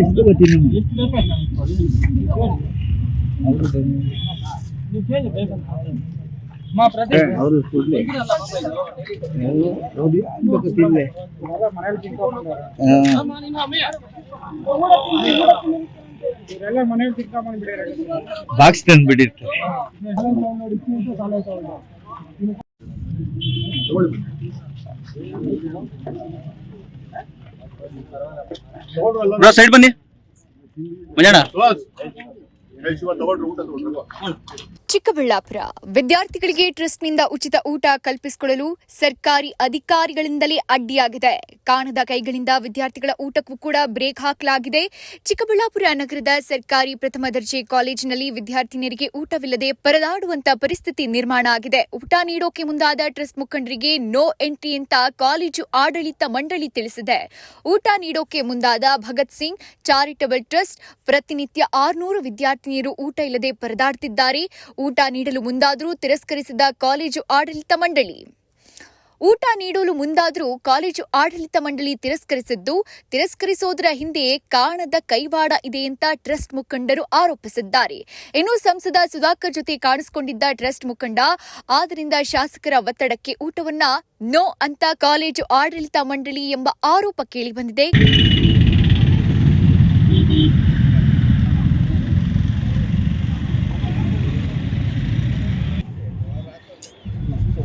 ಎಷ್ಟು ಅವರು ಅವರು ಕೊಡ್ಲಿ. ಅವರು ಗೊತ್ತಿಲ್ಲ ಬಿಡ್ಯಾರ ಬಾಕ್ಸ್ ತಂದು ಬಿಟ್ಟಿರ್ತಾರೆ ಬ್ರೋ ಸೈಡ್ ಬನ್ನಿ. ಮಂಜಣ್ಣ. ಚಿಕ್ಕಬಳ್ಳಾಪುರ. ವಿದ್ಯಾರ್ಥಿಗಳಿಗೆ ಟ್ರಸ್ಟ್ನಿಂದ ಉಚಿತ ಊಟ ಕಲ್ಪಿಸಿಕೊಳ್ಳಲು ಸರ್ಕಾರಿ ಅಧಿಕಾರಿಗಳಿಂದಲೇ ಅಡ್ಡಿಯಾಗಿದೆ. ಕಾಣದ ಕೈಗಳಿಂದ ವಿದ್ಯಾರ್ಥಿಗಳ ಊಟಕ್ಕೂ ಕೂಡ ಬ್ರೇಕ್ ಹಾಕಲಾಗಿದೆ. ಚಿಕ್ಕಬಳ್ಳಾಪುರ ನಗರದ ಸರ್ಕಾರಿ ಪ್ರಥಮ ದರ್ಜೆ ಕಾಲೇಜಿನಲ್ಲಿ ವಿದ್ಯಾರ್ಥಿನಿಯರಿಗೆ ಊಟವಿಲ್ಲದೆ ಪರದಾಡುವಂತ ಪರಿಸ್ಥಿತಿ ನಿರ್ಮಾಣ ಆಗಿದೆ. ಊಟ ನೀಡೋಕೆ ಮುಂದಾದ ಟ್ರಸ್ಟ್ ಮುಖಂಡರಿಗೆ ನೋ ಎಂಟ್ರಿ ಅಂತ ಕಾಲೇಜು ಆಡಳಿತ ಮಂಡಳಿ ತಿಳಿಸಿದೆ. ಊಟ ನೀಡೋಕೆ ಮುಂದಾದ ಭಗತ್ ಸಿಂಗ್, ಚಾರಿಟಬಲ್ ಟ್ರಸ್ಟ್, ಪ್ರತಿನಿತ್ಯ ಆರ್ನೂರು ವಿದ್ಯಾರ್ಥಿನಿಯರು ಊಟ ಇಲ್ಲದೆ ಪರದಾಡುತ್ತಿದ್ದಾರೆ ಊಟ ನೀಡಲು ಮುಂದಾದರೂ ತಿರಸ್ಕರಿಸಿದ ಕಾಲೇಜು ಆಡಳಿತ ಮಂಡಳಿ. ಊಟ ನೀಡಲು ಮುಂದಾದರೂ ಕಾಲೇಜು ಆಡಳಿತ ಮಂಡಳಿ ತಿರಸ್ಕರಿಸಿದ್ದು, ತಿರಸ್ಕರಿಸೋದರ ಹಿಂದೆಯೇ ಕಾಣದ ಕೈವಾಡ ಇದೆ ಅಂತ ಟ್ರಸ್ಟ್ ಮುಖಂಡರು ಆರೋಪಿಸಿದ್ದಾರೆ. ಇನ್ನು ಸಂಸದ ಸುಧಾಕರ್ ಜೊತೆ ಕಾಣಿಸಿಕೊಂಡಿದ್ದ ಟ್ರಸ್ಟ್ ಮುಖಂಡ ಆದ್ದರಿಂದ ಶಾಸಕರ ಒತ್ತಡಕ್ಕೆ ಊಟವನ್ನ ನೋ ಅಂತ ಕಾಲೇಜು ಆಡಳಿತ ಮಂಡಳಿ ಎಂಬ ಆರೋಪ ಕೇಳಿಬಂದಿದೆ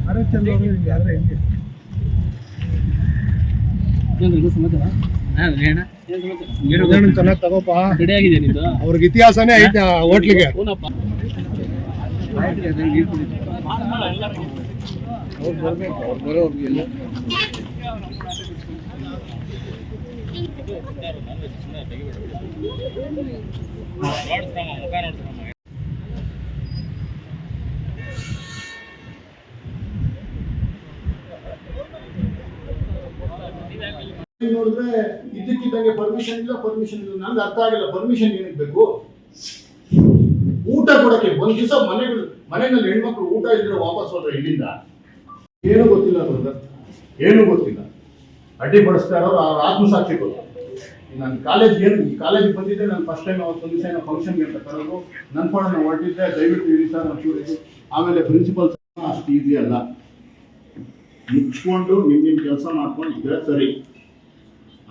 ಹರಚಂದ್ರ ಅವರು ಹಿಂಗೆ ಆದ್ರೆ ಹೆಂಗೆ ಉದಾಹರಣೆ ಚೆನ್ನಾಗಿ ತಗೋಪ ರೆಡಿ ಆಗಿದೆ ಅವ್ರಿಗೆ ಇತಿಹಾಸನೇ ಐತೆ ಹೋಟ್ಲಿಗೆ ಮುಖ ಅವ್ರು ನೋಡಿದ್ರೆ ಇದಕ್ಕಿದ್ದಂಗೆ ಪರ್ಮಿಷನ್ ಇಲ್ಲ ಪರ್ಮಿಷನ್ ಇಲ್ಲ. ನಂಗೆ ಅರ್ಥ ಆಗಿಲ್ಲ. ಪರ್ಮಿಷನ್ ಏನಕ್ಕೆ ಬೇಕು? ಊಟ ಕೊಡಕ್ಕೆ. ಒಂದ್ ದಿವಸ ಮನೆಗಳು, ಮನೆಯಲ್ಲಿ ಹೆಣ್ಮಕ್ಳು ಊಟ ಇದ್ರೆ ವಾಪಸ್ ಹೋದ್ರೆ ಇಲ್ಲಿಂದ ಏನು ಗೊತ್ತಿಲ್ಲ ಬ್ರದರ್ ಏನು ಗೊತ್ತಿಲ್ಲ. ಅಡ್ಡಿ ಪಡಿಸ್ತಾ ಇರೋರು ಅವ್ರ ಆತ್ಮಸಾಕ್ಷಿ ಗೊತ್ತು. ನಾನು ಕಾಲೇಜ್ ಏನು, ಈ ಕಾಲೇಜ್ ಬಂದಿದ್ದೆ. ನಾನು ಫಸ್ಟ್ ಟೈಮ್ ಅವತ್ತು ಒಂದು ದಿವಸ ಏನೋ ಫಂಕ್ಷನ್ಗೆ ಅಂತ ಕರೆದು ನನ್ನ ಕೂಡ ನಾನು ಹೊರಟಿದ್ದೆ ದಯವಿಟ್ಟು ಇರಿ ಸರ್ ಹೇಳಿದ್ರು ಆಮೇಲೆ ಪ್ರಿನ್ಸಿಪಲ್ ಅಷ್ಟು ಈಸಿ ಅಲ್ಲ. ಮುಚ್ಕೊಂಡು, ನಿಮ್ ನಿಮ್ ಕೆಲಸ ಮಾಡ್ಕೊಂಡು ಇದ್ರೆ ಸರಿ.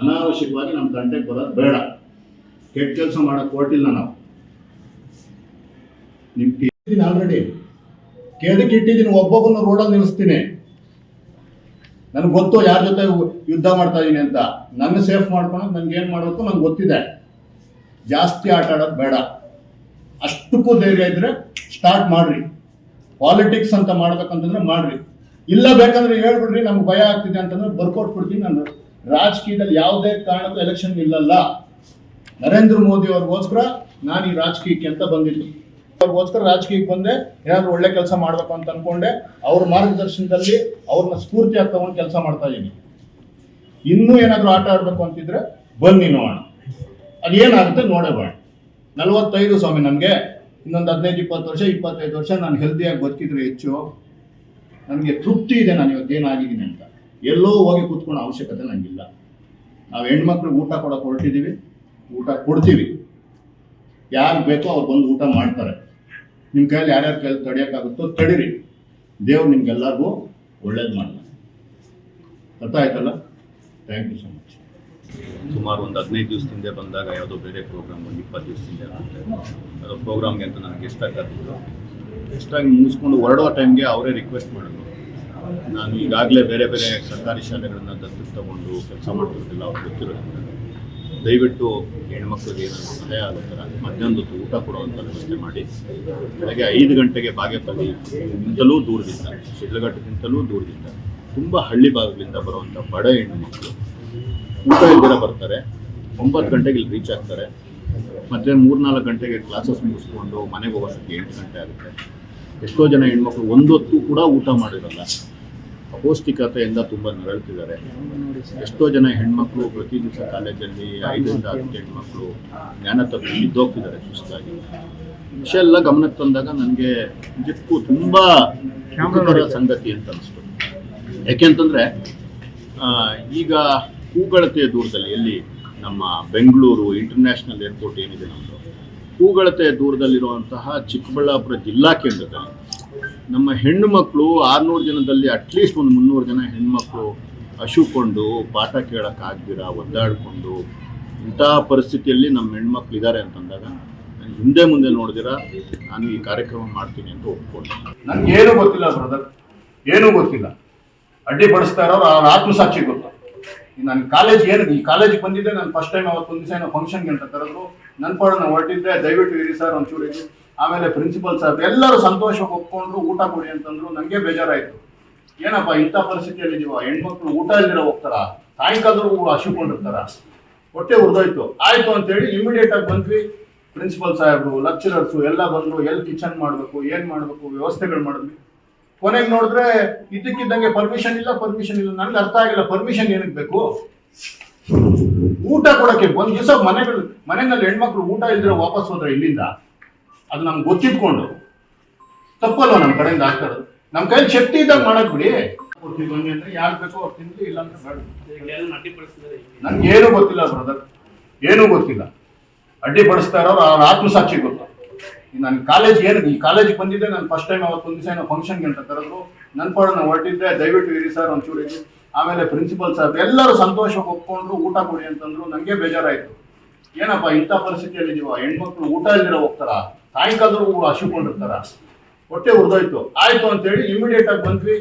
ಅನಾವಶ್ಯಕವಾಗಿ ನಮ್ಮ ತಂಟೆಗೆ ಬರೋದು ಬೇಡ. ಕೆಟ್ಟ ಕೆಲಸ ಮಾಡೋಕ್ಕೆ ಹೊರಟಿಲ್ಲ ನಾವು. ನಿಮ್ ಕೇಳಿದ್ದೀನಿ ಆಲ್ರೆಡಿ ಕೆದಕ್ಕೆ ಇಟ್ಟಿದ್ದೀನಿ, ಒಬ್ಬೊಬ್ಬನ ರೋಡಲ್ಲಿ ನಿಲ್ಲಿಸ್ತೀನಿ. ನನಗೆ ಗೊತ್ತು ಯಾರ ಜೊತೆ ಯುದ್ಧ ಮಾಡ್ತಾ ಇದೀನಿ ಅಂತ. ನನ್ನ ಸೇಫ್ ಮಾಡ್ಕೊಂಡು ನನ್ಗೆ ಏನ್ ಮಾಡಬೇಕು ನಂಗೆ ಗೊತ್ತಿದೆ. ಜಾಸ್ತಿ ಆಟ ಆಡೋದು ಬೇಡ. ಅಷ್ಟಕ್ಕೂ ಧೈರ್ಯ ಇದ್ರೆ ಸ್ಟಾರ್ಟ್ ಮಾಡ್ರಿ. ಪಾಲಿಟಿಕ್ಸ್ ಅಂತ ಮಾಡ್ಬೇಕಂತಂದ್ರೆ ಮಾಡ್ರಿ. ಇಲ್ಲ ಬೇಕಂದ್ರೆ ಹೇಳ್ಬಿಡ್ರಿ, ನಮ್ಗೆ ಭಯ ಆಗ್ತಿದೆ ಅಂತಂದ್ರೆ ಬರ್ಕೊಟ್ಬಿಡ್ತೀನಿ ನಾನು. ರಾಜಕೀಯದಲ್ಲಿ ಯಾವುದೇ ಕಾರಣಕ್ಕೂ ಎಲೆಕ್ಷನ್ ಇಲ್ಲಲ್ಲ. ನರೇಂದ್ರ ಮೋದಿ ಅವ್ರಿಗೋಸ್ಕರ ನಾನು ಈ ರಾಜಕೀಯಕ್ಕೆ ಅಂತ ಬಂದಿದ್ದು ಅವ್ರಿಗೋಸ್ಕರ ರಾಜಕೀಯಕ್ಕೆ ಬಂದೆ, ಏನಾದ್ರು ಒಳ್ಳೆ ಕೆಲಸ ಮಾಡ್ಬೇಕು ಅಂತ ಅನ್ಕೊಂಡೆ. ಅವ್ರ ಮಾರ್ಗದರ್ಶನದಲ್ಲಿ ಅವ್ರನ್ನ ಸ್ಫೂರ್ತಿಯಾಗಿ ತಗೊಂಡು ಕೆಲಸ ಮಾಡ್ತಾ ಇದ್ದೀನಿ. ಇನ್ನೂ ಏನಾದ್ರು ಆಟ ಆಡ್ಬೇಕು ಅಂತಿದ್ರೆ ಬನ್ನಿ ನೋಡೋಣ. ಅದೇನಾಗುತ್ತೆ ನೋಡಬೇಡ ನಲವತ್ತೈದು ಸ್ವಾಮಿ ನನಗೆ ಇನ್ನೊಂದು ಹದಿನೈದು, ಇಪ್ಪತ್ತು ವರ್ಷ, ಇಪ್ಪತ್ತೈದು ವರ್ಷ ನಾನು ಹೆಲ್ದಿಯಾಗಿ ಬದುಕಿದ್ರೆ ಹೆಚ್ಚು. ನನಗೆ ತೃಪ್ತಿ ಇದೆ, ನಾನು ಇವತ್ತು ಏನಾಗಿದ್ದೀನಿ ಅಂತ. ಎಲ್ಲೋ ಹೋಗಿ ಕೂತ್ಕೊಳ್ಳೋ ಅವಶ್ಯಕತೆ ನನಗಿಲ್ಲ ನಾವು ಹೆಣ್ಮಕ್ಳಿಗೆ ಊಟ ಕೊಡೋಕೆ ಹೊರಟಿದ್ದೀವಿ ಊಟ ಕೊಡ್ತೀವಿ. ಯಾರು ಬೇಕೋ ಅವ್ರು ಬಂದು ಊಟ ಮಾಡ್ತಾರೆ. ನಿಮ್ಮ ಕೈಯಲ್ಲಿ ಯಾರ್ಯಾರು ಕೈಯಲ್ಲಿ ತಡಿಯೋಕ್ಕಾಗುತ್ತೋ ತಡೀರಿ. ದೇವ್ರು ನಿಮ್ಗೆಲ್ಲರಿಗೂ ಒಳ್ಳೇದು ಮಾಡಲ್ಲ ಅರ್ಥ ಆಯ್ತಲ್ಲ? ಥ್ಯಾಂಕ್ ಯು ಸೊ ಮಚ್ ಸುಮಾರು ಒಂದು ಹದಿನೈದು ದಿವಸದಿಂದ ಬಂದಾಗ ಯಾವುದೋ ಬೇರೆ ಪ್ರೋಗ್ರಾಮ್ ಒಂದು ಇಪ್ಪತ್ತು ದಿವಸದಿಂದ ಅದು ಪ್ರೋಗ್ರಾಮ್ಗೆ ಅಂತ ನನಗೆ ಎಷ್ಟಾಗಿ ಕರೆದಿದ್ರು ಎಷ್ಟಾಗಿ ಮುಗಿಸ್ಕೊಂಡು ಹೊರಡೋ ಟೈಮ್ಗೆ ಅವರೇ ರಿಕ್ವೆಸ್ಟ್ ಮಾಡಿದ್ರು. ನಾನು ಈಗಾಗಲೇ ಬೇರೆ ಬೇರೆ ಸರ್ಕಾರಿ ಶಾಲೆಗಳನ್ನು ದತ್ತು ತಗೊಂಡು ಕೆಲಸ ಮಾಡ್ತಿರ್ತಿಲ್ಲ ಅವ್ರು ಗೊತ್ತಿರೋದ್ರಿಂದ. ದಯವಿಟ್ಟು ಹೆಣ್ಮಕ್ಳಿಗೆ ಸಹಾಯ ಆಗೋ ಥರ ಮಧ್ಯಾಹ್ನದ ಹೊತ್ತು ಊಟ ಕೊಡುವಂಥ ವ್ಯವಸ್ಥೆ ಮಾಡಿ. ಬೆಳಗ್ಗೆ ಐದು ಗಂಟೆಗೆ ಬಾಗೇಪಲ್ಲಿಗಿಂತಲೂ ದೂರದಿಂದ, ಶಿಡ್ಲಘಟ್ಟಕ್ಕಿಂತಲೂ ದೂರದಿಂದ, ತುಂಬ ಹಳ್ಳಿ ಭಾಗಗಳಿಂದ ಬರುವಂಥ ಬಡ ಹೆಣ್ಮಕ್ಳು ಊಟ ಇಲ್ದಿರ ಬರ್ತಾರೆ. ಒಂಬತ್ತು ಗಂಟೆಗೆ ಇಲ್ಲಿ ರೀಚ್ ಆಗ್ತಾರೆ. ಮತ್ತೆ ಮೂರ್ನಾಲ್ಕು ಗಂಟೆಗೆ ಕ್ಲಾಸಸ್ ಮುಗಿಸ್ಕೊಂಡು ಮನೆಗೆ ಹೋಗೋಷ್ಟಕ್ಕೆ ಎಂಟು ಗಂಟೆ ಆಗುತ್ತೆ. ಎಷ್ಟೋ ಜನ ಹೆಣ್ಮಕ್ಳು ಒಂದೊತ್ತು ಕೂಡ ಊಟ ಮಾಡಿರಲ್ಲ. ಅಪೌಷ್ಟಿಕತೆಯಿಂದ ತುಂಬ ನರಳುತ್ತಿದ್ದಾರೆ ಎಷ್ಟೋ ಜನ ಹೆಣ್ಮಕ್ಳು ಪ್ರತಿ ದಿವಸ ಕಾಲೇಜಲ್ಲಿ ಐದರಿಂದ ಹತ್ತು ಹೆಣ್ಮಕ್ಳು ಜ್ಞಾನ ತಪ್ಪಿ ಬಿದ್ದೋಗ್ತಿದ್ದಾರೆ ಸುಸ್ತಾಗಿ. ವಿಷಯ ಎಲ್ಲ ಗಮನಕ್ಕೆ ತಂದಾಗ ನನಗೆ ನಿಜಕ್ಕೂ ತುಂಬ ಸಂಗತಿ ಅಂತ ಅನಿಸ್ತು. ಯಾಕೆಂತಂದ್ರೆ ಈಗ ಕೂಗಳತೆಯ ದೂರದಲ್ಲಿ ಎಲ್ಲಿ ನಮ್ಮ ಬೆಂಗಳೂರು ಇಂಟರ್ನ್ಯಾಷನಲ್ ಏರ್ಪೋರ್ಟ್ ಏನಿದೆ ನಮ್ಮದು ಕೂಗಳತೆಯ ದೂರದಲ್ಲಿರುವಂತಹ ಚಿಕ್ಕಬಳ್ಳಾಪುರ ಜಿಲ್ಲಾ ಕೇಂದ್ರದಲ್ಲಿ ನಮ್ಮ ಹೆಣ್ಣು ಮಕ್ಕಳು ಆರುನೂರು ಜನದಲ್ಲಿ ಅಟ್ಲೀಸ್ಟ್ ಒಂದು ಮುನ್ನೂರು ಜನ ಹೆಣ್ಮಕ್ಳು ಹಶುಕೊಂಡು ಪಾಠ ಕೇಳೋಕ್ಕಾಗ್ದಿರ ಒದ್ದಾಡಿಕೊಂಡು ಇಂಥ ಪರಿಸ್ಥಿತಿಯಲ್ಲಿ ನಮ್ಮ ಹೆಣ್ಮಕ್ಳು ಇದ್ದಾರೆ ಅಂತಂದಾಗ ನಾನು ಹಿಂದೆ ಮುಂದೆ ನೋಡಿದಿರ, ನಾನು ಈ ಕಾರ್ಯಕ್ರಮ ಮಾಡ್ತೀನಿ ಅಂತ ಒಪ್ಕೊಂಡೆ. ನನಗೇನು ಗೊತ್ತಿಲ್ಲ ಬ್ರದರ್ ಏನೂ ಗೊತ್ತಿಲ್ಲ. ಅಡ್ಡಿಪಡಿಸ್ತಾ ಇರೋರು ಅವ್ರ ಆತ್ಮಸಾಕ್ಷಿ ಗೊತ್ತು. ನಾನು ಕಾಲೇಜ್ ಏನು, ಈ ಕಾಲೇಜಿಗೆ ಬಂದಿದ್ದೆ, ನಾನು ಫಸ್ಟ್ ಟೈಮ್ ಅವತ್ತು ಒಂದು ದಿವಸ ಏನೋ ಫಂಕ್ಷನ್ಗೆ ಅಂತ ಕರೆದ್ರು ನನ್ನ ಪಾಡು ನಾನು ಹೊರಟಿದ್ದೆ, ದಯವಿಟ್ಟು ಇರಿ ಸರ್ ಒಂಚೂರು ಇರಿ. ಆಮೇಲೆ ಪ್ರಿನ್ಸಿಪಲ್ ಸರ್ ಎಲ್ಲರೂ ಸಂತೋಷ ಒಪ್ಕೊಂಡ್ರು, ಊಟ ಕೊಡಿ ಅಂತಂದ್ರು ನನಗೆ ಬೇಜಾರಾಯಿತು. ಏನಪ್ಪ, ಇಂಥ ಪರಿಸ್ಥಿತಿಯಲ್ಲಿ ನೀವು ಹೆಣ್ಮಕ್ಳು ಊಟ ಇಲ್ದಿರ ಹೋಗ್ತಾರ? ಸಾಯಂಕಾಲದವರೆಗೂ ಹಸಿಕೊಂಡಿರ್ತಾರ? ಹೊಟ್ಟೆ ಉರ್ದೋಯ್ತು. ಆಯ್ತು ಅಂತೇಳಿ ಇಮಿಡಿಯೇಟ್ ಆಗಿ ಬಂದ್ವಿ. ಪ್ರಿನ್ಸಿಪಲ್ ಸಾಹೇಬ್ರು ಲೆಕ್ಚರರ್ಸು ಎಲ್ಲ ಬಂದ್ರು, ಎಲ್ಲಿ ಕಿಚನ್ ಮಾಡಬೇಕು, ಏನು ಮಾಡಬೇಕು, ವ್ಯವಸ್ಥೆಗಳು ಮಾಡಿದ್ವಿ. ಕೊನೆಗೆ ನೋಡಿದ್ರೆ ಇದಕ್ಕಿದ್ದಂಗೆ ಪರ್ಮಿಷನ್ ಇಲ್ಲ ಪರ್ಮಿಷನ್ ಇಲ್ಲ. ನನ್ಗೆ ಅರ್ಥ ಆಗಿಲ್ಲ ಪರ್ಮಿಷನ್ ಏನಕ್ಕೆ ಬೇಕು? ಊಟ ಕೊಡಕ್ಕೆ. ಒಂದು ದಿವಸ ಮನೆಗಳು, ಮನೆಯಲ್ಲಿ ಹೆಣ್ಮಕ್ಳು ಊಟ ಇಲ್ದಿರೋ ವಾಪಸ್ ಹೋದ್ರೆ ಇಲ್ಲಿಂದ? ಅದು ನಮ್ಗೆ ಗೊತ್ತಿದ್ಕೊಂಡು ತಪ್ಪಲ್ವ ನಮ್ಮ ಕಡೆಯಿಂದ ಹಾಕೋದು ಇರೋದು ನಮ್ಮ ಕೈಯಲ್ಲಿ ಶಕ್ತಿ ಇದ್ದಾಗ ಮಾಡಕ್ ಬಿಡಿ. ಅಂದ್ರೆ ಯಾರು ಬೇಕೋ ಅವ್ರು ತಿನ್ಲಿ ಇಲ್ಲ ಅಂದ್ರೆ ಬೇಡ ನನ್ಗೆ ಏನು ಗೊತ್ತಿಲ್ಲ ಬ್ರದರ್ ಏನೂ ಗೊತ್ತಿಲ್ಲ. ಅಡ್ಡಿಪಡಿಸ್ತಾ ಇರೋರು ಅವ್ರ ಆತ್ಮಸಾಕ್ಷಿ ಗೊತ್ತು. ನಾನು ಕಾಲೇಜ್ ಏನು ಈ ಕಾಲೇಜಿಗೆ ಬಂದಿದ್ದೆ ನಾನು ಫಸ್ಟ್ ಟೈಮ್ ಅವತ್ತು ಒಂದು ದಿವಸ ಏನೋ ಫಂಕ್ಷನ್ಗೆ ಅಂತ ಕರೆದ್ರು. ನನ್ನ ಪಾಡ ನಾನು ಹೊರಟಿದ್ದೆ ದಯವಿಟ್ಟು ಇರಿ ಸರ್ ಒಂಚೂರು ಇರಿ. ಆಮೇಲೆ ಪ್ರಿನ್ಸಿಪಲ್ ಸರ್ ಎಲ್ಲರೂ ಸಂತೋಷವಾಗಿ ಒಪ್ಕೊಂಡ್ರು ಊಟ ಕೊಡಿ ಅಂತಂದ್ರು. ನನಗೆ ಬೇಜಾರಾಯಿತು. ಏನಪ್ಪ ಇಂಥ ಪರಿಸ್ಥಿತಿಯಲ್ಲಿ ನೀವು ಹೆಣ್ಮಕ್ಳು ಊಟ ಇಲ್ದಿರ ಹೋಗ್ತಾರ? ಸಾಯಂಕಾಲದವರೆಗೂ ಹಸಿಕೊಂಡಿರ್ತಾರ ಹೊಟ್ಟೆ ಉರ್ದೋಯ್ತು. ಆಯ್ತು ಅಂತೇಳಿ ಇಮಿಡಿಯೇಟ್ ಆಗಿ ಬಂದ್ವಿ.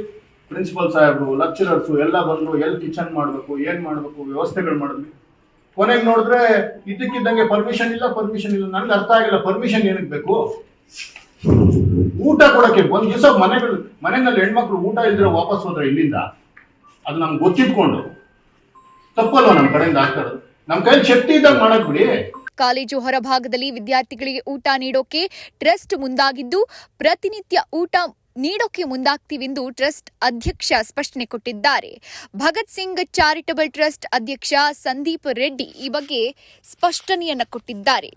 ಪ್ರಿನ್ಸಿಪಲ್ ಸಾಹೇಬ್ರು ಲೆಕ್ಚರರ್ಸು ಎಲ್ಲ ಬಂದ್ರು. ಎಲ್ಲಿ ಕಿಚನ್ ಮಾಡಬೇಕು, ಏನು ಮಾಡಬೇಕು, ವ್ಯವಸ್ಥೆಗಳು ಮಾಡಿದ್ವಿ. ಕೊನೆಗೆ ನೋಡಿದ್ರೆ ಇದಕ್ಕಿದ್ದಂಗೆ ಪರ್ಮಿಷನ್ ಇಲ್ಲ ಪರ್ಮಿಷನ್ ಇಲ್ಲ. ನನಗೆ ಅರ್ಥ ಆಗಿಲ್ಲ. ಪರ್ಮಿಷನ್ ಏನಕ್ಕೆ ಬೇಕು? ಊಟ ಕೊಡಕ್ಕೆ. ಒಂದು ದಿವಸ ಮನೆಗಳು, ಮನೆಯಲ್ಲಿ ಹೆಣ್ಮಕ್ಳು ಊಟ ಇಲ್ದಿರ ವಾಪಸ್ ಹೋದ್ರೆ ಇಲ್ಲಿಂದ? ಅದು ನಮ್ಗೆ ಗೊತ್ತಿಟ್ಕೊಂಡು ತಪ್ಪಲ್ವ ನಮ್ಮ ಕಡೆಯಿಂದ ಆಗ್ತಾ ಇರೋದು? ನಮ್ಮ ಕೈಲಿ ಶಕ್ತಿ ಇದ್ದಾಗ ಮಾಡಕ್ ಬಿಡಿ. ಕಾಲೇಜು ಹೊರಭಾಗದಲ್ಲಿ ವಿದ್ಯಾರ್ಥಿಗಳಿಗೆ ಊಟ ನೀಡೋಕೆ ಟ್ರಸ್ಟ್ ಮುಂದಾಗಿದ್ದು, ಪ್ರತಿನಿತ್ಯ ಊಟ ನೀಡೋಕೆ ಮುಂದಾಗ್ತೀವೆಂದು ಟ್ರಸ್ಟ್ ಅಧ್ಯಕ್ಷ ಸ್ಪಷ್ಟನೆ ಕೊಟ್ಟಿದ್ದಾರೆ. ಭಗತ್ ಸಿಂಗ್ ಚಾರಿಟಬಲ್ ಟ್ರಸ್ಟ್ ಅಧ್ಯಕ್ಷ ಸಂದೀಪ್ ರೆಡ್ಡಿ ಈ ಬಗ್ಗೆ ಸ್ಪಷ್ಟನೆಯನ್ನು ಕೊಟ್ಟಿದ್ದಾರೆ.